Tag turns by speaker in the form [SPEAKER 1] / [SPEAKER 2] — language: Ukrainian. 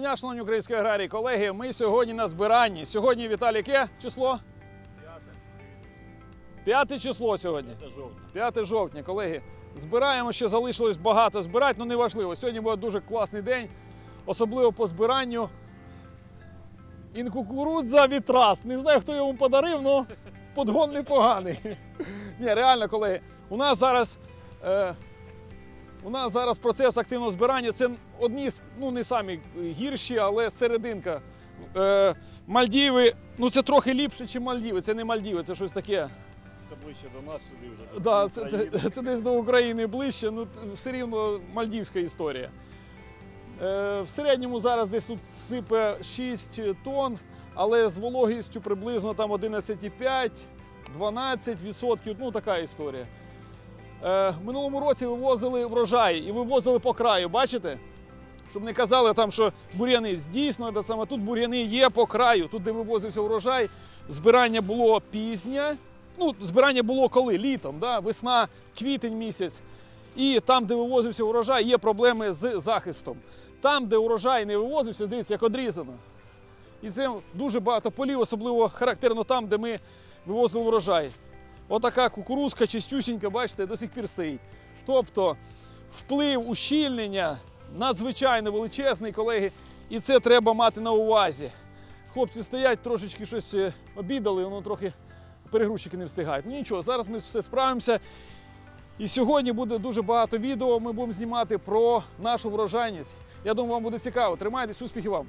[SPEAKER 1] Дня, шановні українські аграрії, колеги, ми сьогодні на збиранні. Сьогодні, Віталій, яке число? П'яте число сьогодні.
[SPEAKER 2] Це жовтня.
[SPEAKER 1] 5 жовтня, колеги. Збираємо, ще залишилось багато збирати, але не важливо. Сьогодні буде дуже класний день, особливо по збиранню. Інкукурудза вітрас. Не знаю, хто йому подарив, але подгон непоганий. Ні, реально, колеги, у нас зараз. Е, у нас зараз процес активного збирання. Це одні з, ну не самі гірші, але серединка. Е, Мальдіви, ну це трохи ліпше, ніж Мальдіви. Це не Мальдіви, це щось таке.
[SPEAKER 2] Це ближче до нас сюди вже.
[SPEAKER 1] Да,
[SPEAKER 2] до
[SPEAKER 1] це, це, це десь до України ближче, ну все рівно мальдівська історія. Е, в середньому зараз десь тут сипе 6 тонн, але з вологістю приблизно там 11,5-12%. Ну така історія. Е, минулому році вивозили врожай і вивозили по краю, бачите? Щоб не казали там, що бур'яни дійсно, те саме, тут бур'яни є по краю. Тут, де вивозився врожай, збирання було пізнє. Ну, збирання було коли? Літом, да? весна, квітень місяць. І там, де вивозився урожай, є проблеми з захистом. Там, де урожай не вивозився, дивіться, як одрізано. І це дуже багато полів, особливо характерно там, де ми вивозили врожай. Отака кукурузка чистюсінька, бачите, до сих пір стоїть. Тобто вплив ущільнення надзвичайно величезний, колеги, і це треба мати на увазі. Хлопці стоять, трошечки щось е, обідали, воно трохи перегрузчики не встигають. Ну нічого, зараз ми все справимося. І сьогодні буде дуже багато відео. Ми будемо знімати про нашу врожайність. Я думаю, вам буде цікаво. Тримайтесь, успіхів вам!